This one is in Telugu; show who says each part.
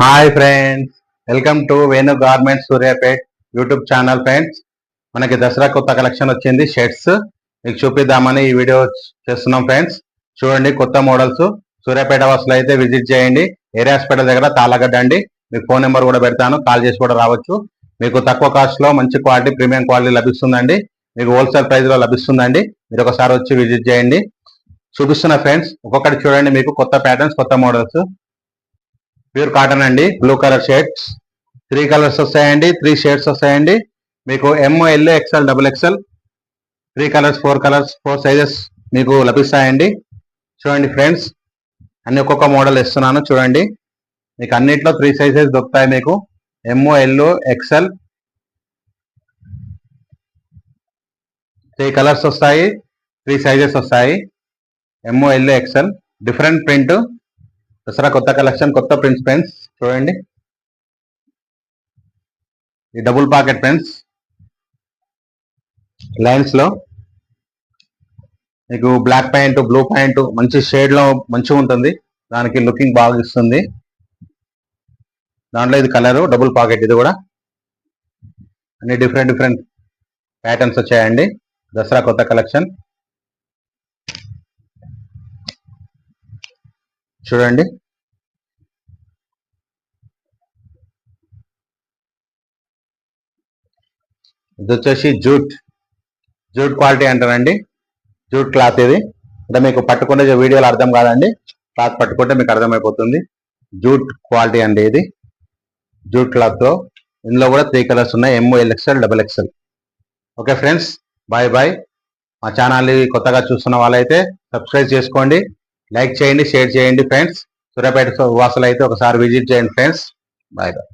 Speaker 1: Hi friends welcome to Venu garments Suryapet YouTube channel friends మనకి దసరా కొత్త కలెక్షన్ వచ్చింది షర్ట్స్ మీకు చూపిద్దామని ఈ వీడియో చేస్తున్నాం ఫ్రెండ్స్ చూడండి కొత్త మోడల్స్ సూర్యాపేట బస్సులో అయితే విజిట్ చేయండి. ఏరియా హాస్పిటల్ దగ్గర తాళగడ్డ అండి. మీకు ఫోన్ నెంబర్ కూడా పెడతాను. కాల్ చేసి కూడా రావచ్చు. మీకు తక్కువ కాస్ట్లో మంచి క్వాలిటీ ప్రీమియం క్వాలిటీ లభిస్తుందండి. మీకు హోల్సేల్ ప్రైస్లో లభిస్తుందండి. మీరు ఒకసారి వచ్చి విజిట్ చేయండి. చూపిస్తున్న ఫ్రెండ్స్ ఒక్కొక్కటి చూడండి మీకు కొత్త ప్యాటర్న్స్ కొత్త మోడల్స్ ప్యూర్ కాటన్ అండి. Blue colour shirts three colours వస్తాయండి. త్రీ షేడ్స్ వస్తాయండి. మీకు M O L XL double XL three colours four colours four sizes మీకు లభిస్తాయండి. చూడండి ఫ్రెండ్స్. అన్ని ఒక్కొక్క మోడల్ ఇస్తున్నాను చూడండి. మీకు అన్నిట్లో త్రీ సైజెస్ దొరుకుతాయి మీకు. M O L XL three colours వస్తాయి. త్రీ సైజెస్ వస్తాయి. M O L XL different print Dasara కొత్త కలెక్షన్ కొత్త ప్రింట్స్ పెన్స్ చూడండి. ఈ డబుల్ పాకెట్ పెన్స్ లైన్స్లో. మీకు బ్లాక్ ప్యాంటు బ్లూ ప్యాంటు మంచి షేడ్లో మంచిగా ఉంటుంది. దానికి లుకింగ్ బాగా ఇస్తుంది. దాంట్లో ఇది కలరు డబుల్ పాకెట్ ఇది కూడా. అన్ని డిఫరెంట్ డిఫరెంట్ ప్యాటర్న్స్ వచ్చాయండి. దసరా కొత్త కలెక్షన్. చూడండి. ఇది వచ్చేసి జూట్. జూట్ క్వాలిటీ అంటారండి. జూట్ క్లాత్ ఇది. అంటే మీకు పట్టుకుంటే వీడియోలో అర్థం కాదండి. క్లాత్ పట్టుకుంటే మీకు అర్థమైపోతుంది. జూట్ క్వాలిటీ అండి ఇది. జూట్ క్లాత్తో. ఇందులో కూడా త్రీ కలర్స్ ఉన్నాయి. M L XL double XL okay friends bye bye. మా ఛానల్ని కొత్తగా చూస్తున్న వాళ్ళైతే సబ్స్క్రైబ్ చేసుకోండి. లైక్ చేయండి షేర్ చేయండి ఫ్రెండ్స్. సూర్యాపేట వాసులు అయితే ఒకసారి విజిట్ చేయండి ఫ్రెండ్స్. Bye bye.